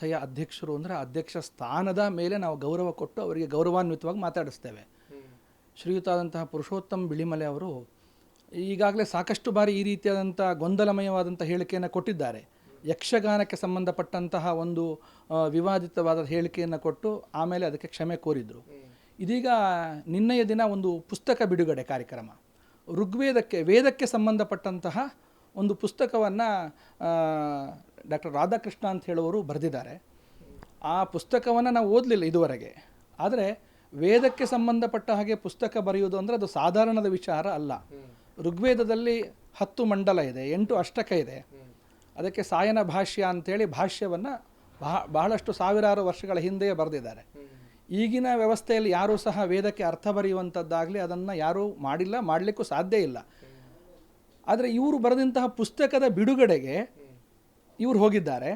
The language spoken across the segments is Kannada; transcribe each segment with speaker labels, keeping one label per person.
Speaker 1: ಸಂಸ್ಥೆಯ ಅಧ್ಯಕ್ಷರು ಅಂದರೆ ಅಧ್ಯಕ್ಷ ಸ್ಥಾನದ ಮೇಲೆ ನಾವು ಗೌರವ ಕೊಟ್ಟು ಅವರಿಗೆ ಗೌರವಾನ್ವಿತವಾಗಿ ಮಾತಾಡಿಸ್ತೇವೆ. ಶ್ರೀಯುತಾದಂತಹ ಪುರುಷೋತ್ತಮ್ ಬಿಳಿಮಲೆ ಅವರು ಈಗಾಗಲೇ ಸಾಕಷ್ಟು ಬಾರಿ ಈ ರೀತಿಯಾದಂಥ ಗೊಂದಲಮಯವಾದಂಥ ಹೇಳಿಕೆಯನ್ನು ಕೊಟ್ಟಿದ್ದಾರೆ. ಯಕ್ಷಗಾನಕ್ಕೆ ಸಂಬಂಧಪಟ್ಟಂತಹ ಒಂದು ವಿವಾದಿತವಾದ ಹೇಳಿಕೆಯನ್ನು ಕೊಟ್ಟು ಆಮೇಲೆ ಅದಕ್ಕೆ ಕ್ಷಮೆ ಕೋರಿದರು. ಇದೀಗ ನಿನ್ನೆಯ ದಿನ ಒಂದು ಪುಸ್ತಕ ಬಿಡುಗಡೆ ಕಾರ್ಯಕ್ರಮ. ಋಗ್ವೇದಕ್ಕೆ ವೇದಕ್ಕೆ ಸಂಬಂಧಪಟ್ಟಂತಹ ಒಂದು ಪುಸ್ತಕವನ್ನು ಡಾಕ್ಟರ್ ರಾಧಾಕೃಷ್ಣ ಅಂತ ಹೇಳುವವರು ಬರೆದಿದ್ದಾರೆ. ಆ ಪುಸ್ತಕವನ್ನು ನಾವು ಓದಲಿಲ್ಲ ಇದುವರೆಗೆ. ಆದರೆ ವೇದಕ್ಕೆ ಸಂಬಂಧಪಟ್ಟ ಹಾಗೆ ಪುಸ್ತಕ ಬರೆಯುವುದು ಅಂದರೆ ಅದು ಸಾಧಾರಣದ ವಿಚಾರ ಅಲ್ಲ. ಋಗ್ವೇದದಲ್ಲಿ ಹತ್ತು ಮಂಡಲ ಇದೆ ಎಂಟು ಅಷ್ಟಕ ಇದೆ. ಅದಕ್ಕೆ ಸಾಯನ ಭಾಷ್ಯ ಅಂತೇಳಿ ಭಾಷ್ಯವನ್ನು ಬಹ ಬಹಳಷ್ಟು ಸಾವಿರಾರು ವರ್ಷಗಳ ಹಿಂದೆಯೇ ಬರೆದಿದ್ದಾರೆ. ಈಗಿನ ವ್ಯವಸ್ಥೆಯಲ್ಲಿ ಯಾರೂ ಸಹ ವೇದಕ್ಕೆ ಅರ್ಥ ಬರೆಯುವಂಥದ್ದಾಗಲಿ ಅದನ್ನು ಯಾರೂ ಮಾಡಿಲ್ಲ ಮಾಡಲಿಕ್ಕೂ ಸಾಧ್ಯ ಇಲ್ಲ. ಆದರೆ ಇವರು ಬರೆದಂತಹ ಪುಸ್ತಕದ ಬಿಡುಗಡೆಗೆ ಇವರು ಹೋಗಿದ್ದಾರೆ.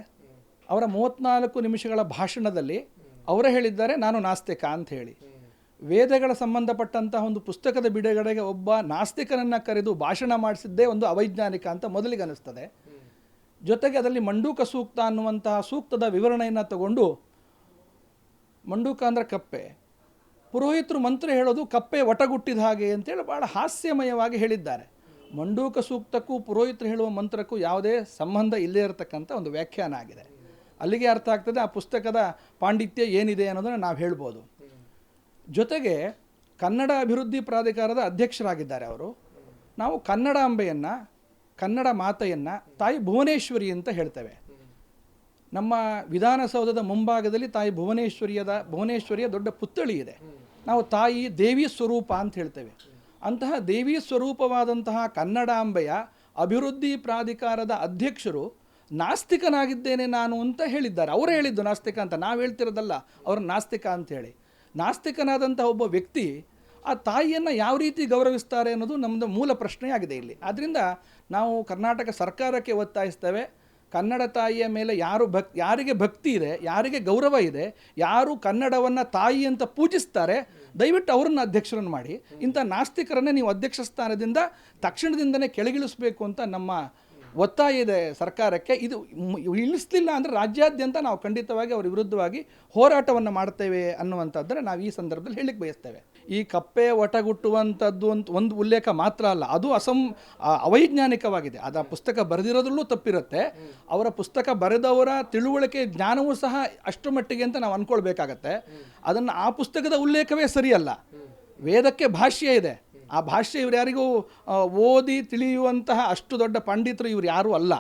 Speaker 1: ಅವರ ಮೂವತ್ನಾಲ್ಕು ನಿಮಿಷಗಳ ಭಾಷಣದಲ್ಲಿ ಅವರೇ ಹೇಳಿದ್ದಾರೆ, ನಾನು ನಾಸ್ತಿಕ ಅಂತ ಹೇಳಿ. ವೇದಗಳ ಸಂಬಂಧಪಟ್ಟಂತಹ ಒಂದು ಪುಸ್ತಕದ ಬಿಡುಗಡೆಗೆ ಒಬ್ಬ ನಾಸ್ತಿಕನನ್ನು ಕರೆದು ಭಾಷಣ ಮಾಡಿಸಿದ್ದೇ ಒಂದು ಅವೈಜ್ಞಾನಿಕ ಅಂತ ಮೊದಲಿಗೆ ಅನಿಸ್ತದೆ. ಜೊತೆಗೆ ಅದರಲ್ಲಿ ಮಂಡೂಕ ಸೂಕ್ತ ಅನ್ನುವಂತಹ ಸೂಕ್ತದ ವಿವರಣೆಯನ್ನು ತಗೊಂಡು ಮಂಡೂಕ ಅಂದರೆ ಕಪ್ಪೆ. ಪುರೋಹಿತರು ಮಂತ್ರ ಹೇಳೋದು ಕಪ್ಪೆ ಒಟಗುಟ್ಟಿದ ಹಾಗೆ ಅಂತೇಳಿ ಭಾಳ ಹಾಸ್ಯಮಯವಾಗಿ ಹೇಳಿದ್ದಾರೆ. ಮಂಡೂಕ ಸೂಕ್ತಕ್ಕೂ ಪುರೋಹಿತರು ಹೇಳುವ ಮಂತ್ರಕ್ಕೂ ಯಾವುದೇ ಸಂಬಂಧ ಇಲ್ಲದೇ ಇರತಕ್ಕಂಥ ಒಂದು ವ್ಯಾಖ್ಯಾನ ಆಗಿದೆ. ಅಲ್ಲಿಗೆ ಅರ್ಥ ಆಗ್ತದೆ ಆ ಪುಸ್ತಕದ ಪಾಂಡಿತ್ಯ ಏನಿದೆ ಅನ್ನೋದನ್ನು ನಾವು ಹೇಳ್ಬೋದು. ಜೊತೆಗೆ ಕನ್ನಡ ಅಭಿವೃದ್ಧಿ ಪ್ರಾಧಿಕಾರದ ಅಧ್ಯಕ್ಷರಾಗಿದ್ದಾರೆ ಅವರು. ನಾವು ಕನ್ನಡಾಂಬೆಯನ್ನು ಕನ್ನಡ ಮಾತೆಯನ್ನು, ತಾಯಿ ಭುವನೇಶ್ವರಿ ಅಂತ ಹೇಳ್ತೇವೆ. ನಮ್ಮ ವಿಧಾನಸೌಧದ ಮುಂಭಾಗದಲ್ಲಿ ತಾಯಿ ಭುವನೇಶ್ವರಿಯದ, ಭುವನೇಶ್ವರಿಯ ದೊಡ್ಡ ಪುತ್ಥಳಿ ಇದೆ. ನಾವು ತಾಯಿ ದೇವಿ ಸ್ವರೂಪ ಅಂತ ಹೇಳ್ತೇವೆ. ಅಂತಹ ದೇವಿ ಸ್ವರೂಪವಾದಂತಹ ಕನ್ನಡಾಂಬೆಯ ಅಭಿವೃದ್ಧಿ ಪ್ರಾಧಿಕಾರದ ಅಧ್ಯಕ್ಷರು ನಾಸ್ತಿಕನಾಗಿದ್ದೇನೆ ನಾನು ಅಂತ ಹೇಳಿದ್ದಾರೆ. ಅವರು ಹೇಳಿದ್ದು ನಾಸ್ತಿಕ ಅಂತ. ನಾವು ಹೇಳ್ತಿರೋದಲ್ಲ, ಅವರು ನಾಸ್ತಿಕ ಅಂತ ಹೇಳಿ. ನಾಸ್ತಿಕನಾದಂಥ ಒಬ್ಬ ವ್ಯಕ್ತಿ ಆ ತಾಯಿಯನ್ನು ಯಾವ ರೀತಿ ಗೌರವಿಸ್ತಾರೆ ಅನ್ನೋದು ನಮ್ಮದು ಮೂಲ ಪ್ರಶ್ನೆಯಾಗಿದೆ ಇಲ್ಲಿ. ಆದ್ದರಿಂದ ನಾವು ಕರ್ನಾಟಕ ಸರ್ಕಾರಕ್ಕೆ ಒತ್ತಾಯಿಸ್ತೇವೆ. ಕನ್ನಡ ತಾಯಿಯ ಮೇಲೆ ಯಾರು ಭಕ್, ಯಾರಿಗೆ ಭಕ್ತಿ ಇದೆ, ಯಾರಿಗೆ ಗೌರವ ಇದೆ, ಯಾರು ಕನ್ನಡವನ್ನು ತಾಯಿ ಅಂತ ಪೂಜಿಸ್ತಾರೆ ದಯವಿಟ್ಟು ಅವರನ್ನು ಅಧ್ಯಕ್ಷರನ್ನು ಮಾಡಿ. ಇಂಥ ನಾಸ್ತಿಕರನ್ನೇ ನೀವು ಅಧ್ಯಕ್ಷ ಸ್ಥಾನದಿಂದ ತಕ್ಷಣದಿಂದನೇ ಕೆಳಗಿಳಿಸಬೇಕು ಅಂತ ನಮ್ಮ ಒತ್ತಾಯ ಇದೆ ಸರ್ಕಾರಕ್ಕೆ ಇದು ಇಳಿಸ್ಲಿಲ್ಲ ಅಂದರೆ ರಾಜ್ಯಾದ್ಯಂತ ನಾವು ಖಂಡಿತವಾಗಿ ಅವರ ವಿರುದ್ಧವಾಗಿ ಹೋರಾಟವನ್ನು ಮಾಡ್ತೇವೆ ಅನ್ನುವಂಥದ್ದನ್ನು ನಾವು ಈ ಸಂದರ್ಭದಲ್ಲಿ ಹೇಳಿಕ್ಕೆ ಬಯಸ್ತೇವೆ. ಈ ಕಪ್ಪೆ ಒಟಗುಟ್ಟುವಂಥದ್ದು ಅಂತ ಒಂದು ಉಲ್ಲೇಖ ಮಾತ್ರ ಅಲ್ಲ, ಅದು ಅಸಂ ಅವೈಜ್ಞಾನಿಕವಾಗಿದೆ. ಅದು ಆ ಪುಸ್ತಕ ಬರೆದಿರೋದ್ರಲ್ಲೂ ತಪ್ಪಿರುತ್ತೆ. ಅವರ ಪುಸ್ತಕ ಬರೆದವರ ತಿಳುವಳಿಕೆ ಜ್ಞಾನವೂ ಸಹ ಅಷ್ಟು ಮಟ್ಟಿಗೆ ಅಂತ ನಾವು ಅಂದ್ಕೊಳ್ಬೇಕಾಗತ್ತೆ ಅದನ್ನು ಆ ಪುಸ್ತಕದ ಉಲ್ಲೇಖವೇ ಸರಿಯಲ್ಲ. ವೇದಕ್ಕೆ ಭಾಷ್ಯ ಇದೆ. ಆ ಭಾಷ್ಯ ಇವ್ರು ಯಾರಿಗೂ ಓದಿ ತಿಳಿಯುವಂತಹ ಅಷ್ಟು ದೊಡ್ಡ ಪಂಡಿತರು ಇವ್ರು ಯಾರೂ ಅಲ್ಲ.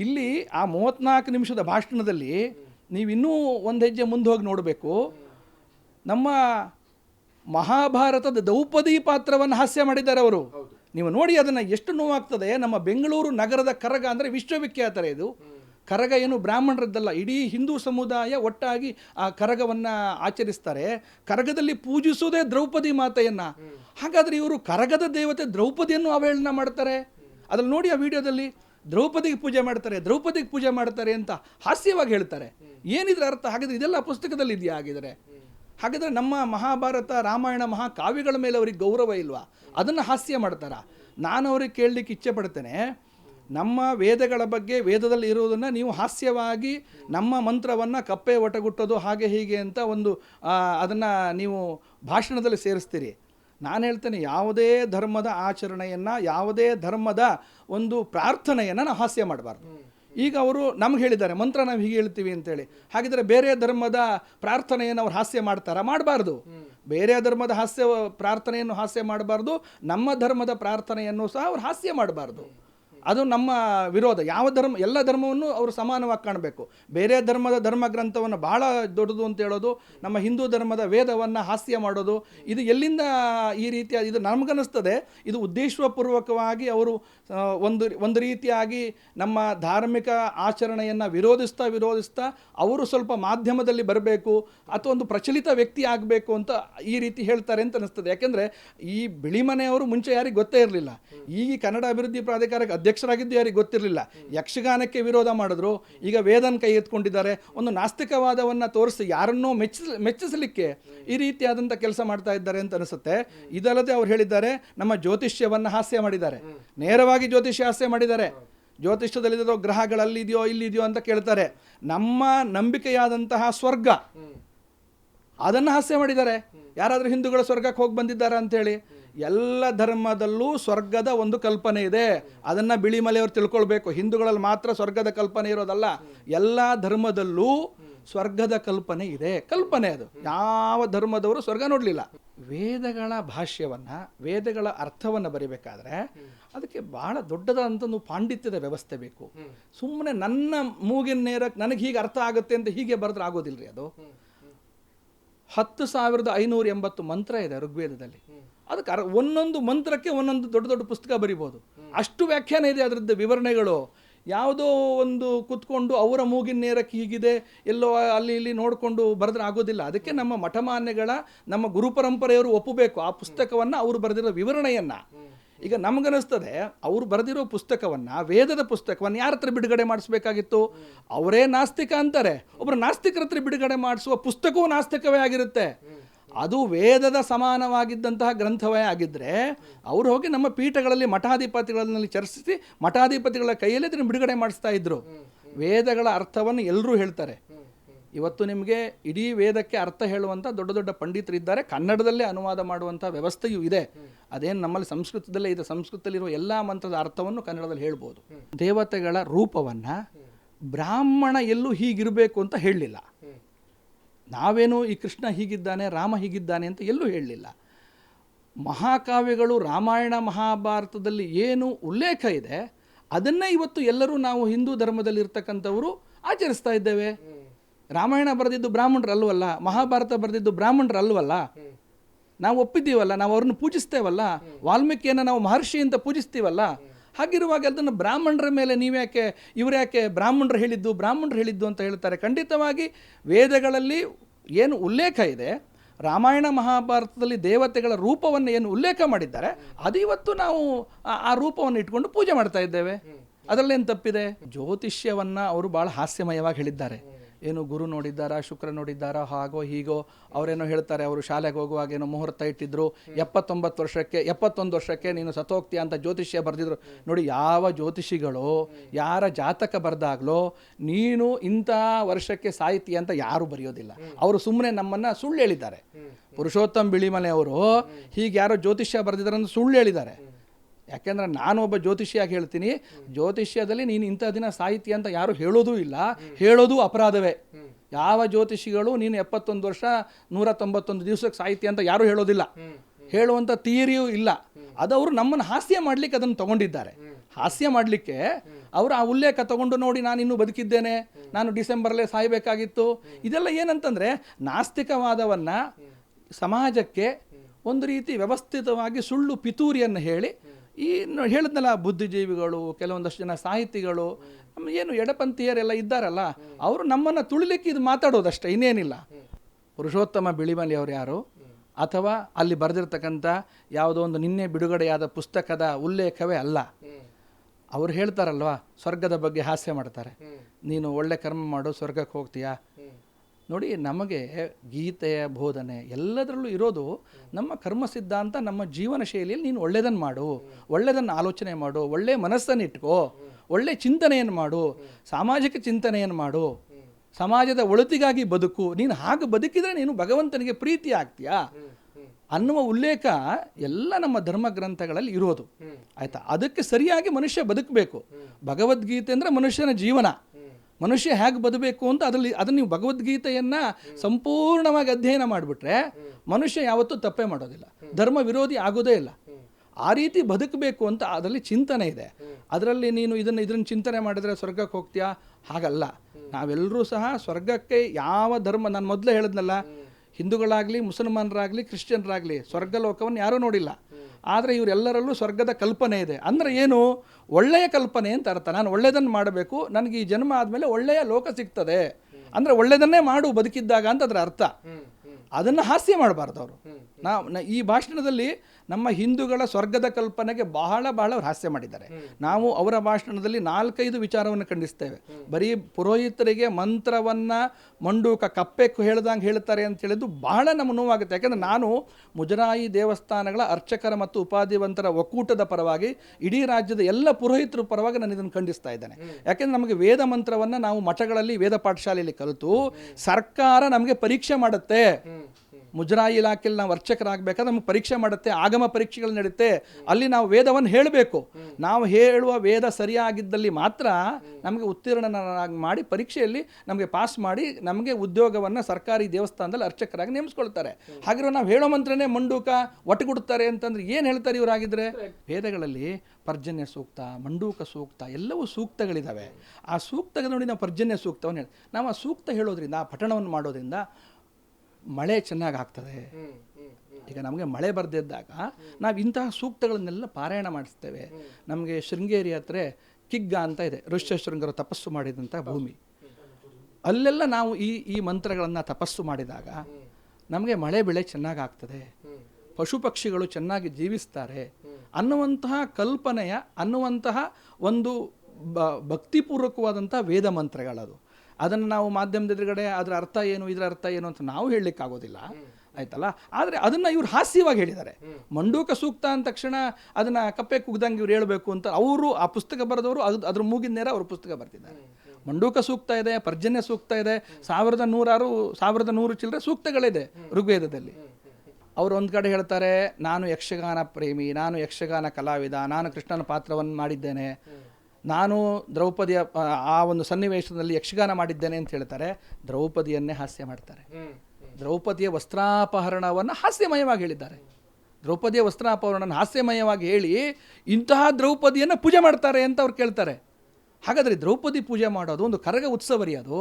Speaker 1: ಇಲ್ಲಿ ಆ ಮೂವತ್ನಾಲ್ಕು ನಿಮಿಷದ ಭಾಷಣದಲ್ಲಿ ನೀವಿನ್ನೂ ಒಂದು ಹೆಜ್ಜೆ ಮುಂದೆ ಹೋಗಿ ನೋಡಬೇಕು. ನಮ್ಮ ಮಹಾಭಾರತದ ದ್ರೌಪದಿ ಪಾತ್ರವನ್ನು ಹಾಸ್ಯ ಮಾಡಿದ್ದಾರೆ ಅವರು. ನೀವು ನೋಡಿ ಅದನ್ನು ಎಷ್ಟು ನೋವಾಗ್ತದೆ. ನಮ್ಮ ಬೆಂಗಳೂರು ನಗರದ ಕರಗ ಅಂದರೆ ವಿಶ್ವವಿಖ್ಯಾತರ ಇದು. ಕರಗ ಏನು ಬ್ರಾಹ್ಮಣರದ್ದಲ್ಲ ಇಡೀ ಹಿಂದೂ ಸಮುದಾಯ ಒಟ್ಟಾಗಿ ಆ ಕರಗವನ್ನು ಆಚರಿಸ್ತಾರೆ. ಕರಗದಲ್ಲಿ ಪೂಜಿಸುವುದೇ ದ್ರೌಪದಿ ಮಾತೆಯನ್ನು. ಹಾಗಾದರೆ ಇವರು ಕರಗದ ದೇವತೆ ದ್ರೌಪದಿಯನ್ನು ಅವಹೇಳನ ಮಾಡ್ತಾರೆ? ಅದ್ರಲ್ಲಿ ನೋಡಿ ಆ ವಿಡಿಯೋದಲ್ಲಿ ದ್ರೌಪದಿಗೆ ಪೂಜೆ ಮಾಡ್ತಾರೆ ದ್ರೌಪದಿಗೆ ಪೂಜೆ ಮಾಡ್ತಾರೆ ಅಂತ ಹಾಸ್ಯವಾಗಿ ಹೇಳ್ತಾರೆ. ಏನಿದ್ರೆ ಅರ್ಥ? ಹಾಗಾದ್ರೆ ಇದೆಲ್ಲ ಪುಸ್ತಕದಲ್ಲಿ ಇದೆಯಾ ಹಾಗಿದ್ರೆ? ಹಾಗಾದ್ರೆ ನಮ್ಮ ಮಹಾಭಾರತ, ರಾಮಾಯಣ ಮಹಾಕಾವ್ಯಗಳ ಮೇಲೆ ಅವ್ರಿಗೆ ಗೌರವ ಇಲ್ವಾ? ಅದನ್ನು ಹಾಸ್ಯ ಮಾಡ್ತಾರ? ನಾನು ಅವ್ರಿಗೆ ಕೇಳಲಿಕ್ಕೆ ಇಚ್ಛೆ ಪಡ್ತೇನೆ, ನಮ್ಮ ವೇದಗಳ ಬಗ್ಗೆ ವೇದದಲ್ಲಿ ಇರುವುದನ್ನು ನೀವು ಹಾಸ್ಯವಾಗಿ ನಮ್ಮ ಮಂತ್ರವನ್ನು ಕಪ್ಪೆ ಒಟಗುಟ್ಟೋದು ಹಾಗೆ ಹೀಗೆ ಅಂತ ಒಂದು ಅದನ್ನು ನೀವು ಭಾಷಣದಲ್ಲಿ ಸೇರಿಸ್ತೀರಿ. ನಾನು ಹೇಳ್ತೇನೆ, ಯಾವುದೇ ಧರ್ಮದ ಆಚರಣೆಯನ್ನು, ಯಾವುದೇ ಧರ್ಮದ ಒಂದು ಪ್ರಾರ್ಥನೆಯನ್ನು ನಾವು ಹಾಸ್ಯ ಮಾಡಬಾರ್ದು. ಈಗ ಅವರು ನಮ್ಗೆ ಹೇಳಿದ್ದಾರೆ, ಮಂತ್ರ ನಾವು ಹೀಗೆ ಹೇಳ್ತೀವಿ ಅಂತೇಳಿ. ಹಾಗಿದ್ರೆ ಬೇರೆ ಧರ್ಮದ ಪ್ರಾರ್ಥನೆಯನ್ನು ಅವ್ರು ಹಾಸ್ಯ ಮಾಡ್ತಾರ? ಮಾಡಬಾರ್ದು. ಬೇರೆ ಧರ್ಮದ ಹಾಸ್ಯ, ಪ್ರಾರ್ಥನೆಯನ್ನು ಹಾಸ್ಯ ಮಾಡಬಾರ್ದು, ನಮ್ಮ ಧರ್ಮದ ಪ್ರಾರ್ಥನೆಯನ್ನು ಸಹ ಅವ್ರು ಹಾಸ್ಯ ಮಾಡಬಾರ್ದು. ಅದು ನಮ್ಮ ವಿರೋಧ. ಯಾವ ಧರ್ಮ, ಎಲ್ಲ ಧರ್ಮವನ್ನು ಅವರು ಸಮಾನವಾಗಿ ಕಾಣಬೇಕು. ಬೇರೆ ಧರ್ಮದ ಧರ್ಮ ಗ್ರಂಥವನ್ನು ಭಾಳ ದೊಡ್ಡದು ಅಂತ ಹೇಳೋದು, ನಮ್ಮ ಹಿಂದೂ ಧರ್ಮದ ವೇದವನ್ನು ಹಾಸ್ಯ ಮಾಡೋದು, ಇದು ಎಲ್ಲಿಂದ ಈ ರೀತಿಯ ಇದು ನಮಗನ್ನಿಸ್ತದೆ. ಇದು ಉದ್ದೇಶಪೂರ್ವಕವಾಗಿ ಅವರು ಒಂದು ಒಂದು ರೀತಿಯಾಗಿ ನಮ್ಮ ಧಾರ್ಮಿಕ ಆಚರಣೆಯನ್ನು ವಿರೋಧಿಸ್ತಾ ವಿರೋಧಿಸ್ತಾ ಅವರು ಸ್ವಲ್ಪ ಮಾಧ್ಯಮದಲ್ಲಿ ಬರಬೇಕು, ಅಥವಾ ಒಂದು ಪ್ರಚಲಿತ ವ್ಯಕ್ತಿ ಆಗಬೇಕು ಅಂತ ಈ ರೀತಿ ಹೇಳ್ತಾರೆ ಅಂತ ಅನಿಸ್ತದೆ. ಯಾಕೆಂದರೆ ಈ ಬಿಳಿಮನೆಯವರು ಮುಂಚೆ ಯಾರಿಗೆ ಗೊತ್ತೇ ಇರಲಿಲ್ಲ. ಈಗ ಕನ್ನಡ ಅಭಿವೃದ್ಧಿ ಪ್ರಾಧಿಕಾರಕ್ಕೆ ಅಧ್ಯಕ್ಷರಾಗಿದ್ದು ಯಾರಿಗೆ ಗೊತ್ತಿರಲಿಲ್ಲ. ಯಕ್ಷಗಾನಕ್ಕೆ ವಿರೋಧ ಮಾಡಿದ್ರು. ಈಗ ವೇದನ್ ಕೈ ಎತ್ಕೊಂಡಿದ್ದಾರೆ. ಒಂದು ನಾಸ್ತಿಕವಾದವನ್ನು ತೋರಿಸಿ ಯಾರನ್ನೋ ಮೆಚ್ಚಿಸ, ಮೆಚ್ಚಿಸಲಿಕ್ಕೆ ಈ ರೀತಿಯಾದಂಥ ಕೆಲಸ ಮಾಡ್ತಾ ಇದ್ದಾರೆ ಅಂತ ಅನಿಸುತ್ತೆ. ಇದಲ್ಲದೆ ಅವ್ರು ಹೇಳಿದ್ದಾರೆ, ನಮ್ಮ ಜ್ಯೋತಿಷ್ಯವನ್ನು ಹಾಸ್ಯ ಮಾಡಿದ್ದಾರೆ. ನೇರವಾಗಿ ಜ್ಯೋತಿಷ್ಯ ಹಾಸ್ಯ ಮಾಡಿದ್ದಾರೆ. ಜ್ಯೋತಿಷ್ಯದಲ್ಲಿರೋ ಗ್ರಹಗಳಲ್ಲಿದೆಯೋ ಇಲ್ಲಿದೆಯೋ ಅಂತ ಕೇಳ್ತಾರೆ. ನಮ್ಮ ನಂಬಿಕೆಯಾದಂತಹ ಸ್ವರ್ಗ. ಅದನ್ನು ಹಾಸ್ಯ ಮಾಡಿದ್ದಾರೆ. ಯಾರಾದರೂ ಹಿಂದೂಗಳ ಸ್ವರ್ಗಕ್ಕೆ ಹೋಗಿ ಬಂದಿದ್ದಾರಾ ಅಂತೇಳಿ. ಎಲ್ಲ ಧರ್ಮದಲ್ಲೂ ಸ್ವರ್ಗದ ಒಂದು ಕಲ್ಪನೆ ಇದೆ. ಅದನ್ನು ಬಿಳಿಮಲೆಯವರು ತಿಳ್ಕೊಳ್ಬೇಕು. ಹಿಂದೂಗಳಲ್ಲಿ ಮಾತ್ರ ಸ್ವರ್ಗದ ಕಲ್ಪನೆ ಇರೋದಲ್ಲ. ಎಲ್ಲ ಧರ್ಮದಲ್ಲೂ ಸ್ವರ್ಗದ ಕಲ್ಪನೆ ಇದೆ. ಕಲ್ಪನೆ ಅದು. ಯಾವ ಧರ್ಮದವರು ಸ್ವರ್ಗ ನೋಡಲಿಲ್ಲ. ವೇದಗಳ ಭಾಷ್ಯವನ್ನು, ವೇದಗಳ ಅರ್ಥವನ್ನು ಬರಿಬೇಕಾದ್ರೆ ಅದಕ್ಕೆ ಬಹಳ ದೊಡ್ಡದಾದಂಥ ಒಂದು ಪಾಂಡಿತ್ಯದ ವ್ಯವಸ್ಥೆ ಬೇಕು. ಸುಮ್ಮನೆ ನನ್ನ ಮೂಗಿನ ನೇರಕ್ಕೆ ನನಗೆ ಹೀಗೆ ಅರ್ಥ ಆಗುತ್ತೆ ಅಂತ ಹೀಗೆ ಬರೆದ್ರೆ ಆಗೋದಿಲ್ರಿ ಅದು. ಹತ್ತು ಸಾವಿರದ ಐನೂರ ಎಂಬತ್ತು ಮಂತ್ರ ಇದೆ ಋಗ್ವೇದದಲ್ಲಿ. ಅದಕ್ಕೆ ಒಂದೊಂದು ಮಂತ್ರಕ್ಕೆ ಒಂದೊಂದು ದೊಡ್ಡ ದೊಡ್ಡ ಪುಸ್ತಕ ಬರಿಬೋದು. ಅಷ್ಟು ವ್ಯಾಖ್ಯಾನ ಇದೆ ಅದರದ್ದು ವಿವರಣೆಗಳು. ಯಾವುದೋ ಒಂದು ಕುತ್ಕೊಂಡು ಅವರ ಮೂಗಿನ ನೇರಕ್ಕೆ ಹೀಗಿದೆ, ಎಲ್ಲೋ ಅಲ್ಲಿ ಇಲ್ಲಿ ನೋಡಿಕೊಂಡು ಬರೆದ್ರೆ ಆಗೋದಿಲ್ಲ. ಅದಕ್ಕೆ ನಮ್ಮ ಮಠಮಾನ್ಯಗಳ, ನಮ್ಮ ಗುರು ಪರಂಪರೆಯವರು ಒಪ್ಪಬೇಕು. ಆ ಪುಸ್ತಕವನ್ನು ಅವರು ಬರೆದಿರೋ ವಿವರಣೆಯನ್ನು. ಈಗ ನಮಗನಿಸ್ತದೆ ಅವರು ಬರೆದಿರೋ ಪುಸ್ತಕವನ್ನು, ವೇದದ ಪುಸ್ತಕವನ್ನು ಯಾರ ಹತ್ರ ಬಿಡುಗಡೆ ಮಾಡಿಸ್ಬೇಕಾಗಿತ್ತು? ಅವರೇ ನಾಸ್ತಿಕ ಅಂತಾರೆ. ಒಬ್ಬರು ನಾಸ್ತಿಕರ ಹತ್ರ ಬಿಡುಗಡೆ ಮಾಡಿಸುವ ಪುಸ್ತಕವೂ ನಾಸ್ತಿಕವೇ ಆಗಿರುತ್ತೆ. ಅದು ವೇದದ ಸಮಾನವಾಗಿದ್ದಂತಹ ಗ್ರಂಥವೇ ಆಗಿದ್ದರೆ ಅವರು ಹೋಗಿ ನಮ್ಮ ಪೀಠಗಳಲ್ಲಿ ಮಠಾಧಿಪತಿಗಳಲ್ಲಿ ಚರ್ಚಿಸಿ, ಮಠಾಧಿಪತಿಗಳ ಕೈಯಲ್ಲಿ ಅದನ್ನು ಬಿಡುಗಡೆ ಮಾಡಿಸ್ತಾ ಇದ್ರು. ವೇದಗಳ ಅರ್ಥವನ್ನು ಎಲ್ಲರೂ ಹೇಳ್ತಾರೆ. ಇವತ್ತು ನಿಮಗೆ ಇಡೀ ವೇದಕ್ಕೆ ಅರ್ಥ ಹೇಳುವಂಥ ದೊಡ್ಡ ದೊಡ್ಡ ಪಂಡಿತರಿದ್ದಾರೆ ಕನ್ನಡದಲ್ಲೇ ಅನುವಾದ ಮಾಡುವಂಥ ವ್ಯವಸ್ಥೆಯೂ ಇದೆ. ಅದೇನು ನಮ್ಮಲ್ಲಿ ಸಂಸ್ಕೃತದಲ್ಲೇ ಇದೆ. ಸಂಸ್ಕೃತದಲ್ಲಿರುವ ಎಲ್ಲ ಮಂತ್ರದ ಅರ್ಥವನ್ನು ಕನ್ನಡದಲ್ಲಿ ಹೇಳ್ಬೋದು. ದೇವತೆಗಳ ರೂಪವನ್ನು ಬ್ರಾಹ್ಮಣ ಎಲ್ಲೂ ಹೀಗಿರಬೇಕು ಅಂತ ಹೇಳಲಿಲ್ಲ. ನಾವೇನು ಈ ಕೃಷ್ಣ ಹೀಗಿದ್ದಾನೆ, ರಾಮ ಹೀಗಿದ್ದಾನೆ ಅಂತ ಎಲ್ಲೂ ಹೇಳಲಿಲ್ಲ. ಮಹಾಕಾವ್ಯಗಳು ರಾಮಾಯಣ ಮಹಾಭಾರತದಲ್ಲಿ ಏನು ಉಲ್ಲೇಖ ಇದೆ, ಅದನ್ನೇ ಇವತ್ತು ಎಲ್ಲರೂ ನಾವು ಹಿಂದೂ ಧರ್ಮದಲ್ಲಿ ಇರ್ತಕ್ಕಂಥವರು ಆಚರಿಸ್ತಾ ಇದ್ದೇವೆ. ರಾಮಾಯಣ ಬರೆದಿದ್ದು ಬ್ರಾಹ್ಮಣರಲ್ವಲ್ಲ ಮಹಾಭಾರತ ಬರೆದಿದ್ದು ಬ್ರಾಹ್ಮಣರಲ್ವಲ್ಲ ನಾವು ಒಪ್ಪಿದ್ದೀವಲ್ಲ, ನಾವು ಅವ್ರನ್ನ ಪೂಜಿಸ್ತೇವಲ್ಲ? ವಾಲ್ಮೀಕಿಯನ್ನು ನಾವು ಮಹರ್ಷಿ ಅಂತ ಪೂಜಿಸ್ತೀವಲ್ಲ? ಹಾಗಿರುವಾಗ ಅದನ್ನು ಬ್ರಾಹ್ಮಣರ ಮೇಲೆ ನೀವ್ಯಾಕೆ, ಇವರ್ಯಾಕೆ ಬ್ರಾಹ್ಮಣರು ಹೇಳಿದ್ದು ಬ್ರಾಹ್ಮಣರು ಹೇಳಿದ್ದು ಅಂತ ಹೇಳ್ತಾರೆ. ಖಂಡಿತವಾಗಿ ವೇದಗಳಲ್ಲಿ ಏನು ಉಲ್ಲೇಖ ಇದೆ. ರಾಮಾಯಣ ಮಹಾಭಾರತದಲ್ಲಿ ದೇವತೆಗಳ ರೂಪವನ್ನು ಏನು ಉಲ್ಲೇಖ ಮಾಡಿದ್ದಾರೆ. ಅದು ಇವತ್ತು ನಾವು ಆ ರೂಪವನ್ನು ಇಟ್ಕೊಂಡು ಪೂಜೆ ಮಾಡ್ತಾ ಇದ್ದೇವೆ. ಅದರಲ್ಲೇನು ತಪ್ಪಿದೆ? ಜ್ಯೋತಿಷ್ಯವನ್ನು ಅವರು ಭಾಳ ಹಾಸ್ಯಮಯವಾಗಿ ಹೇಳಿದ್ದಾರೆ. ಏನು ಗುರು ನೋಡಿದ್ದಾರಾ, ಶುಕ್ರ ನೋಡಿದ್ದಾರಾ, ಹಾಗೋ ಹೀಗೋ, ಅವರೇನೋ ಹೇಳ್ತಾರೆ, ಅವರು ಶಾಲೆಗೆ ಹೋಗುವಾಗ ಏನೋ ಮುಹೂರ್ತ ಇಟ್ಟಿದ್ರು. ಎಪ್ಪತ್ತೊಂಬತ್ತು ವರ್ಷಕ್ಕೆ, ಎಪ್ಪತ್ತೊಂದು ವರ್ಷಕ್ಕೆ ನೀನು ಸತೋಕ್ತಿಯ ಅಂತ ಜ್ಯೋತಿಷ್ಯ ಬರೆದಿದ್ರು. ನೋಡಿ, ಯಾವ ಜ್ಯೋತಿಷಿಗಳು, ಯಾರ ಜಾತಕ ಬರೆದಾಗ್ಲೋ, ನೀನು ಇಂಥ ವರ್ಷಕ್ಕೆ ಸಾಹಿತಿ ಅಂತ ಯಾರು ಬರೆಯೋದಿಲ್ಲ. ಅವರು ಸುಮ್ಮನೆ ನಮ್ಮನ್ನ ಸುಳ್ಳು ಹೇಳಿದ್ದಾರೆ. ಪುರುಷೋತ್ತಮ್ ಬಿಳಿಮಲೆ ಅವರು ಹೀಗೆ ಯಾರೋ ಜ್ಯೋತಿಷ್ಯ ಬರೆದಿದ್ದಾರೆ ಅಂತ ಸುಳ್ಳು ಹೇಳಿದ್ದಾರೆ. ಯಾಕೆಂದ್ರೆ ನಾನು ಒಬ್ಬ ಜ್ಯೋತಿಷಿಯಾಗಿ ಹೇಳ್ತೀನಿ, ಜ್ಯೋತಿಷ್ಯದಲ್ಲಿ ನೀನು ಇಂಥ ದಿನ ಸಾಹಿತ್ಯ ಅಂತ ಯಾರು ಹೇಳೋದೂ ಇಲ್ಲ, ಹೇಳೋದು ಅಪರಾಧವೇ. ಯಾವ ಜ್ಯೋತಿಷಿಗಳು ನೀನು ಎಪ್ಪತ್ತೊಂದು ವರ್ಷ ನೂರ ತೊಂಬತ್ತೊಂದು ದಿವಸಕ್ಕೆ ಸಾಹಿತ್ಯ ಅಂತ ಯಾರು ಹೇಳೋದಿಲ್ಲ. ಹೇಳುವಂಥ ಥಿಯರಿಯೂ ಇಲ್ಲ. ಅದು ಅವರು ನಮ್ಮನ್ನು ಹಾಸ್ಯ ಮಾಡಲಿಕ್ಕೆ ಅದನ್ನು ತಗೊಂಡಿದ್ದಾರೆ. ಹಾಸ್ಯ ಮಾಡಲಿಕ್ಕೆ ಅವರು ಆ ಉಲ್ಲೇಖ ತಗೊಂಡು ನೋಡಿ ನಾನು ಇನ್ನೂ ಬದುಕಿದ್ದೇನೆ, ನಾನು ಡಿಸೆಂಬರ್ಲೇ ಸಾಯಬೇಕಾಗಿತ್ತು. ಇದೆಲ್ಲ ಏನಂತಂದರೆ ನಾಸ್ತಿಕವಾದವನ್ನು ಸಮಾಜಕ್ಕೆ ಒಂದು ರೀತಿ ವ್ಯವಸ್ಥಿತವಾಗಿ ಸುಳ್ಳು ಪಿತೂರಿಯನ್ನು ಹೇಳಿ ಈ ಹೇಳಿದ್ನಲ್ಲ, ಬುದ್ಧಿಜೀವಿಗಳು, ಕೆಲವೊಂದಷ್ಟು ಜನ ಸಾಹಿತಿಗಳು ಏನು ಎಡಪಂಥೀಯರೆಲ್ಲ ಇದ್ದಾರಲ್ಲ, ಅವರು ನಮ್ಮನ್ನು ತುಳಿಲಿಕ್ಕೆ ಇದು ಮಾತಾಡೋದಷ್ಟೇ, ಇನ್ನೇನಿಲ್ಲ. ಪುರುಷೋತ್ತಮ ಬಿಳಿಮಲಿ ಅವರು ಯಾರು? ಅಥವಾ ಅಲ್ಲಿ ಬರೆದಿರ್ತಕ್ಕಂಥ ಯಾವುದೋ ಒಂದು ನಿನ್ನೆ ಬಿಡುಗಡೆಯಾದ ಪುಸ್ತಕದ ಉಲ್ಲೇಖವೇ ಅಲ್ಲ. ಅವ್ರು ಹೇಳ್ತಾರಲ್ವಾ, ಸ್ವರ್ಗದ ಬಗ್ಗೆ ಹಾಸ್ಯ ಮಾಡ್ತಾರೆ. ನೀನು ಒಳ್ಳೆ ಕರ್ಮ ಮಾಡು, ಸ್ವರ್ಗಕ್ಕೆ ಹೋಗ್ತೀಯಾ? ನೋಡಿ ನಮಗೆ ಗೀತೆಯ ಬೋಧನೆ ಎಲ್ಲದರಲ್ಲೂ ಇರೋದು ನಮ್ಮ ಕರ್ಮ ಸಿದ್ಧಾಂತ ನಮ್ಮ ಜೀವನ ಶೈಲಿಯಲ್ಲಿ ನೀನು ಒಳ್ಳೆಯದನ್ನು ಮಾಡು, ಒಳ್ಳೆಯದನ್ನು ಆಲೋಚನೆ ಮಾಡು ಒಳ್ಳೆಯ ಮನಸ್ಸನ್ನು ಇಟ್ಕೋ ಒಳ್ಳೆಯ ಚಿಂತನೆಯನ್ನು ಮಾಡು, ಸಾಮಾಜಿಕ ಚಿಂತನೆಯನ್ನು ಮಾಡು, ಸಮಾಜದ ಒಳಿತಿಗಾಗಿ ಬದುಕು, ನೀನು ಹಾಗೆ ಬದುಕಿದರೆ ನೀನು ಭಗವಂತನಿಗೆ ಪ್ರೀತಿ ಆಗ್ತೀಯಾ? ಅನ್ನುವ ಉಲ್ಲೇಖ ಎಲ್ಲ ನಮ್ಮ ಧರ್ಮ ಗ್ರಂಥಗಳಲ್ಲಿ ಇರೋದು. ಆಯಿತಾ? ಅದಕ್ಕೆ ಸರಿಯಾಗಿ ಮನುಷ್ಯ ಬದುಕಬೇಕು. ಭಗವದ್ಗೀತೆ ಅಂದರೆ ಮನುಷ್ಯನ ಜೀವನ. ಮನುಷ್ಯ ಹೇಗೆ ಬದಬೇಕು ಅಂತ ಅದರಲ್ಲಿ, ಅದನ್ನು ನೀವು ಭಗವದ್ಗೀತೆಯನ್ನು ಸಂಪೂರ್ಣವಾಗಿ ಅಧ್ಯಯನ ಮಾಡಿಬಿಟ್ರೆ ಮನುಷ್ಯ ಯಾವತ್ತೂ ತಪ್ಪೇ ಮಾಡೋದಿಲ್ಲ. ಧರ್ಮ ವಿರೋಧಿ ಆಗೋದೇ ಇಲ್ಲ. ಆ ರೀತಿ ಬದುಕಬೇಕು ಅಂತ ಅದರಲ್ಲಿ ಚಿಂತನೆ ಇದೆ. ಅದರಲ್ಲಿ ನೀನು ಇದನ್ನು ಇದನ್ನು ಚಿಂತನೆ ಮಾಡಿದ್ರೆ ಸ್ವರ್ಗಕ್ಕೆ ಹೋಗ್ತೀಯಾ? ಹಾಗಲ್ಲ. ನಾವೆಲ್ಲರೂ ಸಹ ಸ್ವರ್ಗಕ್ಕೆ ಯಾವ ಧರ್ಮ, ನಾನು ಮೊದಲೇ ಹೇಳಿದ್ನಲ್ಲ, ಹಿಂದೂಗಳಾಗಲಿ, ಮುಸಲ್ಮಾನರಾಗಲಿ, ಕ್ರಿಶ್ಚಿಯನ್ರಾಗಲಿ ಸ್ವರ್ಗ ಲೋಕವನ್ನು ಯಾರೂ ನೋಡಿಲ್ಲ. ಆದರೆ ಇವರೆಲ್ಲರಲ್ಲೂ ಸ್ವರ್ಗದ ಕಲ್ಪನೆ ಇದೆ. ಅಂದರೆ ಏನು? ಒಳ್ಳೆಯ ಕಲ್ಪನೆ ಅಂತ ಅರ್ಥ. ನಾನು ಒಳ್ಳೆಯದನ್ನು ಮಾಡಬೇಕು ನನಗೆ ಈ ಜನ್ಮ ಆದಮೇಲೆ ಒಳ್ಳೆಯ ಲೋಕ ಸಿಗ್ತದೆ. ಅಂದರೆ ಒಳ್ಳೆಯದನ್ನೇ ಮಾಡು ಬದುಕಿದ್ದಾಗ ಅಂತ ಅದರ ಅರ್ಥ. ಅದನ್ನು ಹಾಸ್ಯ ಮಾಡಬಾರ್ದು ಅವರು. ನಾ ಈ ಭಾಷಣದಲ್ಲಿ ನಮ್ಮ ಹಿಂದೂಗಳ ಸ್ವರ್ಗದ ಕಲ್ಪನೆಗೆ ಬಹಳ ಬಹಳ ಅವ್ರು ಹಾಸ್ಯ ಮಾಡಿದ್ದಾರೆ ನಾವು ಅವರ ಭಾಷಣದಲ್ಲಿ ನಾಲ್ಕೈದು ವಿಚಾರವನ್ನು ಖಂಡಿಸ್ತೇವೆ. ಬರೀ ಪುರೋಹಿತರಿಗೆ ಮಂತ್ರವನ್ನು ಮಂಡೂಕ ಕಪ್ಪೆ ಹೇಳ್ದಂಗೆ ಹೇಳ್ತಾರೆ ಅಂತ ಹೇಳಿದ್ದು ಬಹಳ ನಮ್ಮ ನೋವಾಗುತ್ತೆ. ಯಾಕಂದರೆ ನಾನು ಮುಜರಾಯಿ ದೇವಸ್ಥಾನಗಳ ಅರ್ಚಕರ ಮತ್ತು ಉಪಾಧಿವಂತರ ಒಕ್ಕೂಟದ ಪರವಾಗಿ ಇಡೀ ರಾಜ್ಯದ ಎಲ್ಲ ಪುರೋಹಿತರ ಪರವಾಗಿ ನಾನು ಇದನ್ನು ಖಂಡಿಸ್ತಾ ಇದ್ದೇನೆ. ಯಾಕೆಂದ್ರೆ ನಮಗೆ ವೇದ ಮಂತ್ರವನ್ನು ನಾವು ಮಠಗಳಲ್ಲಿ ವೇದ ಪಾಠಶಾಲೆಯಲ್ಲಿ ಕಲಿತು ಸರ್ಕಾರ ನಮಗೆ ಪರೀಕ್ಷೆ ಮಾಡುತ್ತೆ. ಮುಜರಾಯಿ ಇಲಾಖೆಯಲ್ಲಿ ನಾವು ಅರ್ಚಕರಾಗಬೇಕಾದ್ರೆ ನಮಗೆ ಪರೀಕ್ಷೆ ಮಾಡುತ್ತೆ, ಆಗಮ ಪರೀಕ್ಷೆಗಳು ನಡೆಯುತ್ತೆ. ಅಲ್ಲಿ ನಾವು ವೇದವನ್ನು ಹೇಳಬೇಕು. ನಾವು ಹೇಳುವ ವೇದ ಸರಿಯಾಗಿದ್ದಲ್ಲಿ ಮಾತ್ರ ನಮಗೆ ಉತ್ತೀರ್ಣನಾಗಿ ಮಾಡಿ ಪರೀಕ್ಷೆಯಲ್ಲಿ ನಮಗೆ ಪಾಸ್ ಮಾಡಿ ನಮಗೆ ಉದ್ಯೋಗವನ್ನು ಸರ್ಕಾರಿ ದೇವಸ್ಥಾನದಲ್ಲಿ ಅರ್ಚಕರಾಗಿ ನೇಮಿಸ್ಕೊಳ್ತಾರೆ. ಹಾಗಿರೋ ನಾವು ಹೇಳೋ ಮಂತ್ರನೇ ಮಂಡೂಕ ಒಟ್ಟುಗುಡ್ತಾರೆ ಅಂತಂದ್ರೆ ಏನು ಹೇಳ್ತಾರೆ ಇವರಾಗಿದ್ರೆ? ವೇದಗಳಲ್ಲಿ ಪರ್ಜನ್ಯ ಸೂಕ್ತ, ಮಂಡೂಕ ಸೂಕ್ತ ಎಲ್ಲವೂ ಸೂಕ್ತಗಳಿದ್ದಾವೆ ಆ ಸೂಕ್ತ ನೋಡಿ ನಾವು ಪರ್ಜನ್ಯ ಸೂಕ್ತವನ್ನು ಹೇಳಿ, ನಾವು ಆ ಸೂಕ್ತ ಹೇಳೋದ್ರಿಂದ, ಆ ಪಠಣವನ್ನು ಮಾಡೋದ್ರಿಂದ ಮಳೆ ಚೆನ್ನಾಗಿ ಆಗ್ತದೆ. ಈಗ ನಮಗೆ ಮಳೆ ಬರ್ದಿದ್ದಾಗ ನಾವು ಇಂತಹ ಸೂಕ್ತಗಳನ್ನೆಲ್ಲ ಪಾರಾಯಣ ಮಾಡಿಸ್ತೇವೆ. ನಮಗೆ ಶೃಂಗೇರಿ ಹತ್ರ ಕಿಗ್ಗ ಅಂತ ಇದೆ. ಋಷ್ಯಶೃಂಗರು ತಪಸ್ಸು ಮಾಡಿದಂಥ ಭೂಮಿ. ಅಲ್ಲೆಲ್ಲ ನಾವು ಈ ಈ ಮಂತ್ರಗಳನ್ನು ತಪಸ್ಸು ಮಾಡಿದಾಗ ನಮಗೆ ಮಳೆ ಬೆಳೆ ಚೆನ್ನಾಗಿ ಆಗ್ತದೆ. ಪಶು ಪಕ್ಷಿಗಳು ಚೆನ್ನಾಗಿ ಜೀವಿಸ್ತಾರೆ. ಅನ್ನುವಂತಹ ಕಲ್ಪನೆಯ ಅನ್ನುವಂತಹ ಒಂದು ಬ ಭಕ್ತಿಪೂರ್ವಕವಾದಂಥ ವೇದ ಮಂತ್ರಗಳದು. ಅದನ್ನು ನಾವು ಮಾಧ್ಯಮದ ಎದುರುಗಡೆ ಅದರ ಅರ್ಥ ಏನು ಇದರ ಅರ್ಥ ಏನು ಅಂತ ನಾವು ಹೇಳಲಿಕ್ಕಾಗೋದಿಲ್ಲ. ಆಯ್ತಲ್ಲ? ಆದರೆ ಅದನ್ನು ಇವ್ರು ಹಾಸ್ಯವಾಗಿ ಹೇಳಿದ್ದಾರೆ. ಮಂಡೂಕ ಸೂಕ್ತ ಅಂದ ತಕ್ಷಣ ಅದನ್ನು ಕಪ್ಪೆ ಕುಗ್ದಂಗೆ ಇವ್ರು ಹೇಳಬೇಕು ಅಂತ ಅವರು ಆ ಪುಸ್ತಕ ಬರೆದವರು ಅದು ಅದ್ರ ಮೂಗಿನ ನೇರ ಅವರು ಪುಸ್ತಕ ಬರ್ತಿದ್ದಾರೆ. ಮಂಡೂಕ ಸೂಕ್ತ ಇದೆ ಪರ್ಜನ್ಯ ಸೂಕ್ತ ಇದೆ ಸಾವಿರದ ನೂರಾರು ಸಾವಿರದ ನೂರು ಚಿಲ್ಲರೆ ಸೂಕ್ತಗಳಿದೆ ಋಗ್ವೇದದಲ್ಲಿ. ಅವರು ಒಂದು ಕಡೆ ಹೇಳ್ತಾರೆ ನಾನು ಯಕ್ಷಗಾನ ಪ್ರೇಮಿ ನಾನು ಯಕ್ಷಗಾನ ಕಲಾವಿದ ನಾನು ಕೃಷ್ಣನ ಪಾತ್ರವನ್ನು ಮಾಡಿದ್ದೇನೆ. ನಾನು ದ್ರೌಪದಿಯ ಆ, ಒಂದು ಸನ್ನಿವೇಶದಲ್ಲಿ ಯಕ್ಷಗಾನ ಮಾಡಿದ್ದೇನೆ ಅಂತ ಹೇಳ್ತಾರೆ ದ್ರೌಪದಿಯನ್ನೇ ಹಾಸ್ಯ ಮಾಡ್ತಾರೆ. ದ್ರೌಪದಿಯ ವಸ್ತ್ರಾಪಹರಣವನ್ನು ಹಾಸ್ಯಮಯವಾಗಿ ಹೇಳಿದ್ದಾರೆ. ದ್ರೌಪದಿಯ ವಸ್ತ್ರಾಪಹರಣವನ್ನು ಹಾಸ್ಯಮಯವಾಗಿ ಹೇಳಿ ಇಂತಹ ದ್ರೌಪದಿಯನ್ನು ಪೂಜೆ ಮಾಡ್ತಾರೆ ಅಂತ ಅವ್ರು ಕೇಳ್ತಾರೆ. ಹಾಗಾದರೆ ದ್ರೌಪದಿ ಪೂಜೆ ಮಾಡೋದು ಒಂದು ಕರಗ ಉತ್ಸವ ರೀ ಅದು?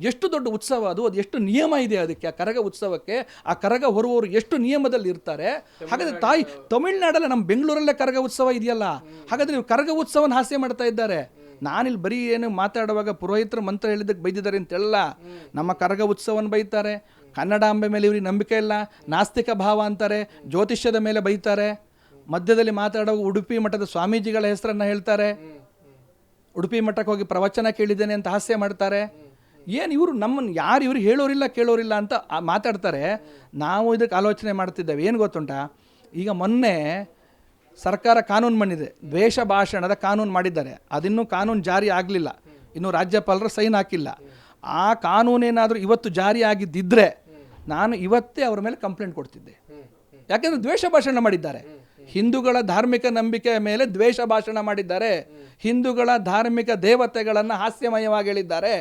Speaker 1: ಎಷ್ಟು ದೊಡ್ಡ ಉತ್ಸವ ಅದು ಅದು ಎಷ್ಟು ನಿಯಮ ಇದೆ ಅದಕ್ಕೆ? ಆ ಕರಗ ಉತ್ಸವಕ್ಕೆ ಆ ಕರಗ ಹೊರುವವರು ಎಷ್ಟು ನಿಯಮದಲ್ಲಿ ಇರ್ತಾರೆ? ಹಾಗಾದ್ರೆ ತಾಯಿ ತಮಿಳ್ನಾಡಲ್ಲ ನಮ್ಮ ಬೆಂಗಳೂರಲ್ಲೇ ಕರಗ ಉತ್ಸವ ಇದೆಯಲ್ಲ? ಹಾಗಾದ್ರೆ ನೀವು ಕರಗ ಉತ್ಸವನ ಹಾಸ್ಯ ಮಾಡ್ತಾ ಇದ್ದಾರೆ. ನಾನಿಲ್ಲಿ ಬರೀ ಏನು ಮಾತಾಡುವಾಗ ಪುರೋಹಿತರು ಮಂತ್ರ ಹೇಳಿದ್ದಕ್ಕೆ ಬೈದಿದ್ದಾರೆ ಅಂತೆಲ್ಲ. ನಮ್ಮ ಕರಗ ಉತ್ಸವನ ಬೈತಾರೆ. ಕನ್ನಡಾಂಬೆ ಮೇಲೆ ಇವ್ರಿಗೆ ನಂಬಿಕೆ ಇಲ್ಲ. ನಾಸ್ತಿಕ ಭಾವ ಅಂತಾರೆ. ಜ್ಯೋತಿಷ್ಯದ ಮೇಲೆ ಬೈತಾರೆ. ಮಧ್ಯದಲ್ಲಿ ಮಾತಾಡುವ ಉಡುಪಿ ಮಠದ ಸ್ವಾಮೀಜಿಗಳ ಹೆಸರನ್ನು ಹೇಳ್ತಾರೆ. ಉಡುಪಿ ಮಠಕ್ಕೆ ಹೋಗಿ ಪ್ರವಚನ ಕೇಳಿದ್ದೇನೆ ಅಂತ ಹಾಸ್ಯ ಮಾಡ್ತಾರೆ. ಏನು ಇವರು ನಮ್ಮನ್ನು ಯಾರು ಇವರು ಹೇಳೋರಿಲ್ಲ ಕೇಳೋರಿಲ್ಲ ಅಂತ ಮಾತಾಡ್ತಾರೆ. ನಾವು ಇದಕ್ಕೆ ಆಲೋಚನೆ ಮಾಡ್ತಿದ್ದೇವೆ. ಏನು ಗೊತ್ತುಂಟ? ಈಗ ಮೊನ್ನೆ ಸರ್ಕಾರ ಕಾನೂನು ಮಾಡಿದೆ ದ್ವೇಷ ಭಾಷಣದ ಕಾನೂನು ಮಾಡಿದ್ದಾರೆ. ಅದಿನ್ನೂ ಕಾನೂನು ಜಾರಿ ಆಗಲಿಲ್ಲ. ಇನ್ನು ರಾಜ್ಯಪಾಲರು ಸೈನ್ ಹಾಕಿಲ್ಲ. ಆ ಕಾನೂನೇನಾದರೂ ಇವತ್ತು ಜಾರಿ ಆಗಿದ್ದಿದ್ರೆ ನಾನು ಇವತ್ತೇ ಅವ್ರ ಮೇಲೆ ಕಂಪ್ಲೇಂಟ್ ಕೊಡ್ತಿದ್ದೆ. ಯಾಕೆಂದರೆ ದ್ವೇಷ ಭಾಷಣ ಮಾಡಿದ್ದಾರೆ. ಹಿಂದೂಗಳ ಧಾರ್ಮಿಕ ನಂಬಿಕೆಯ ಮೇಲೆ ದ್ವೇಷ ಭಾಷಣ ಮಾಡಿದ್ದಾರೆ. ಹಿಂದೂಗಳ ಧಾರ್ಮಿಕ ದೇವತೆಗಳನ್ನು ಹಾಸ್ಯಮಯವಾಗಿ ಹೇಳಿದ್ದಾರೆ.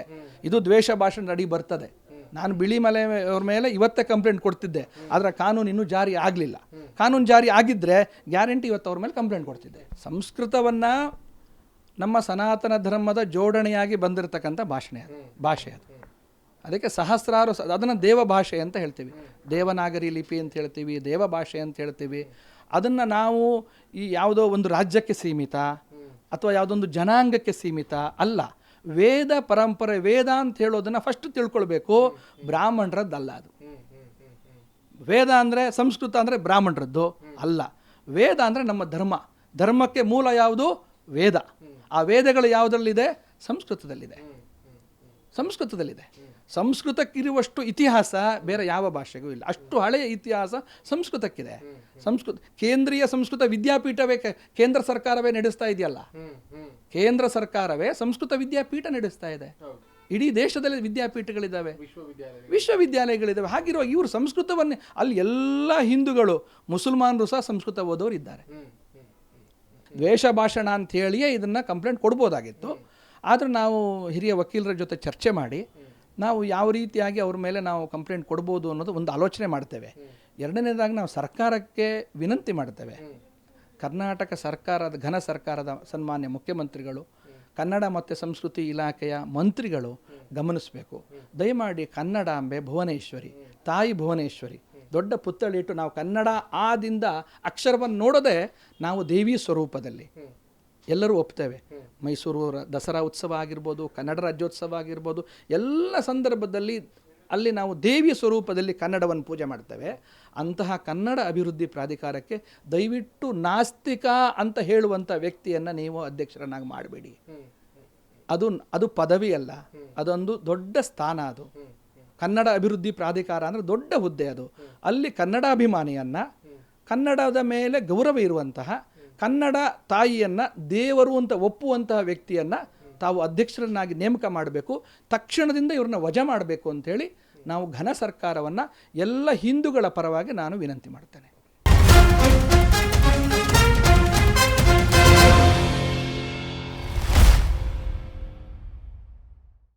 Speaker 1: ಇದು ದ್ವೇಷ ಭಾಷಣ ನಡಿ ಬರ್ತದೆ. ನಾನು ಬಿಳಿ ಮಲೆ ಅವ್ರ ಮೇಲೆ ಇವತ್ತೇ ಕಂಪ್ಲೇಂಟ್ ಕೊಡ್ತಿದ್ದೆ. ಆದರೆ ಕಾನೂನು ಇನ್ನೂ ಜಾರಿ ಆಗಲಿಲ್ಲ. ಕಾನೂನು ಜಾರಿ ಆಗಿದ್ದರೆ ಗ್ಯಾರಂಟಿ ಇವತ್ತು ಅವ್ರ ಮೇಲೆ ಕಂಪ್ಲೇಂಟ್ ಕೊಡ್ತಿದ್ದೆ. ಸಂಸ್ಕೃತವನ್ನು ನಮ್ಮ ಸನಾತನ ಧರ್ಮದ ಜೋಡಣೆಯಾಗಿ ಬಂದಿರತಕ್ಕಂಥ ಭಾಷಣೆ ಅದು, ಭಾಷೆ ಅದು. ಅದಕ್ಕೆ ಸಹಸ್ರಾರು ಅದನ್ನು ದೇವ ಭಾಷೆ ಅಂತ ಹೇಳ್ತೀವಿ. ದೇವನಾಗರಿ ಲಿಪಿ ಅಂತ ಹೇಳ್ತೀವಿ ದೇವ ಭಾಷೆ ಅಂತ ಹೇಳ್ತೀವಿ. ಅದನ್ನು ನಾವು ಈ ಯಾವುದೋ ಒಂದು ರಾಜ್ಯಕ್ಕೆ ಸೀಮಿತ ಅಥವಾ ಯಾವುದೊಂದು ಜನಾಂಗಕ್ಕೆ ಸೀಮಿತ ಅಲ್ಲ. ವೇದ ಪರಂಪರೆ, ವೇದ ಅಂತ ಹೇಳೋದನ್ನು ಫಸ್ಟ್ ತಿಳ್ಕೊಳ್ಬೇಕು. ಬ್ರಾಹ್ಮಣರದ್ದಲ್ಲ ಅದು. ವೇದ ಅಂದರೆ ಸಂಸ್ಕೃತ ಅಂದರೆ ಬ್ರಾಹ್ಮಣರದ್ದು ಅಲ್ಲ. ವೇದ ಅಂದರೆ ನಮ್ಮ ಧರ್ಮ. ಧರ್ಮಕ್ಕೆ ಮೂಲ ಯಾವುದು? ವೇದ. ಆ ವೇದಗಳು ಯಾವುದರಲ್ಲಿದೆ? ಸಂಸ್ಕೃತದಲ್ಲಿದೆ. ಸಂಸ್ಕೃತದಲ್ಲಿದೆ. ಸಂಸ್ಕೃತಕ್ಕಿರುವಷ್ಟು ಇತಿಹಾಸ ಬೇರೆ ಯಾವ ಭಾಷೆಗೂ ಇಲ್ಲ. ಅಷ್ಟು ಹಳೆಯ ಇತಿಹಾಸ ಸಂಸ್ಕೃತಕ್ಕಿದೆ. ಸಂಸ್ಕೃತ ಕೇಂದ್ರೀಯ ಸಂಸ್ಕೃತ ವಿದ್ಯಾಪೀಠವೇ ಕೇಂದ್ರ ಸರ್ಕಾರವೇ ನಡೆಸ್ತಾ ಇದೆಯಲ್ಲ? ಕೇಂದ್ರ ಸರ್ಕಾರವೇ ಸಂಸ್ಕೃತ ವಿದ್ಯಾಪೀಠ ನಡೆಸ್ತಾ ಇದೆ. ಇಡೀ ದೇಶದಲ್ಲಿ ವಿದ್ಯಾಪೀಠಗಳಿದ್ದಾವೆ. ವಿಶ್ವವಿದ್ಯಾಲಯಗಳಿದ್ದಾವೆ. ಹಾಗಿರುವ ಇವರು ಸಂಸ್ಕೃತವನ್ನೇ ಅಲ್ಲಿ ಎಲ್ಲ ಹಿಂದೂಗಳು ಮುಸಲ್ಮಾನರು ಸಹ ಸಂಸ್ಕೃತ ಓದೋರು ಇದ್ದಾರೆ ದ್ವೇಷ ಭಾಷಣ ಅಂತ ಹೇಳಿಯೇ ಇದನ್ನು ಕಂಪ್ಲೇಂಟ್ ಕೊಡ್ಬೋದಾಗಿತ್ತು. ಆದರೆ ನಾವು ಹಿರಿಯ ವಕೀಲರ ಜೊತೆ ಚರ್ಚೆ ಮಾಡಿ ನಾವು ಯಾವ ರೀತಿಯಾಗಿ ಅವ್ರ ಮೇಲೆ ನಾವು ಕಂಪ್ಲೇಂಟ್ ಕೊಡ್ಬೋದು ಅನ್ನೋದು ಒಂದು ಆಲೋಚನೆ ಮಾಡ್ತೇವೆ. ಎರಡನೇದಾಗಿ ನಾವು ಸರ್ಕಾರಕ್ಕೆ ವಿನಂತಿ ಮಾಡ್ತೇವೆ. ಕರ್ನಾಟಕ ಸರ್ಕಾರದ, ಘನ ಸರ್ಕಾರದ ಸನ್ಮಾನ್ಯ ಮುಖ್ಯಮಂತ್ರಿಗಳು, ಕನ್ನಡ ಮತ್ತು ಸಂಸ್ಕೃತಿ ಇಲಾಖೆಯ ಮಂತ್ರಿಗಳು ಗಮನಿಸಬೇಕು. ದಯಮಾಡಿ ಕನ್ನಡಾಂಬೆ ಭುವನೇಶ್ವರಿ, ತಾಯಿ ಭುವನೇಶ್ವರಿ, ದೊಡ್ಡ ಪುತ್ಥಳಿಟ್ಟು ನಾವು ಕನ್ನಡ ಆದಿಂದ ಅಕ್ಷರವನ್ನು ನೋಡದೆ ನಾವು ದೇವಿ ಸ್ವರೂಪದಲ್ಲಿ ಎಲ್ಲರೂ ಒಪ್ತೇವೆ. ಮೈಸೂರು ದಸರಾ ಉತ್ಸವ ಆಗಿರ್ಬೋದು, ಕನ್ನಡ ರಾಜ್ಯೋತ್ಸವ ಆಗಿರ್ಬೋದು, ಎಲ್ಲ ಸಂದರ್ಭದಲ್ಲಿ ಅಲ್ಲಿ ನಾವು ದೇವಿಯ ಸ್ವರೂಪದಲ್ಲಿ ಕನ್ನಡವನ್ನು ಪೂಜೆ ಮಾಡ್ತೇವೆ. ಅಂತಹ ಕನ್ನಡ ಅಭಿವೃದ್ಧಿ ಪ್ರಾಧಿಕಾರಕ್ಕೆ ದಯವಿಟ್ಟು ನಾಸ್ತಿಕ ಅಂತ ಹೇಳುವಂಥ ವ್ಯಕ್ತಿಯನ್ನು ನೀವು ಅಧ್ಯಕ್ಷರನ್ನಾಗಿ ಮಾಡಬೇಡಿ. ಅದು ಅದು ಪದವಿ ಅಲ್ಲ. ಅದೊಂದು ದೊಡ್ಡ ಸ್ಥಾನ ಅದು. ಕನ್ನಡ ಅಭಿವೃದ್ಧಿ ಪ್ರಾಧಿಕಾರ ಅಂದರೆ ದೊಡ್ಡ ಹುದ್ದೆ ಅದು. ಅಲ್ಲಿ ಕನ್ನಡಾಭಿಮಾನಿಯನ್ನು ಕನ್ನಡದ ಮೇಲೆ ಗೌರವ ಇರುವಂತಹ, ಕನ್ನಡ ತಾಯಿಯನ್ನು, ದೇವರು ಅಂತ ಒಪ್ಪುವಂತಹ ವ್ಯಕ್ತಿಯನ್ನು ತಾವು ಅಧ್ಯಕ್ಷರನ್ನಾಗಿ ನೇಮಕ ಮಾಡಬೇಕು, ತಕ್ಷಣದಿಂದ ಇವ್ರನ್ನ ವಜಾ ಮಾಡಬೇಕು ಅಂಥೇಳಿ ನಾವು ಘನ ಸರ್ಕಾರವನ್ನು ಎಲ್ಲ ಹಿಂದೂಗಳ ಪರವಾಗಿ ನಾನು ವಿನಂತಿ ಮಾಡ್ತೇನೆ.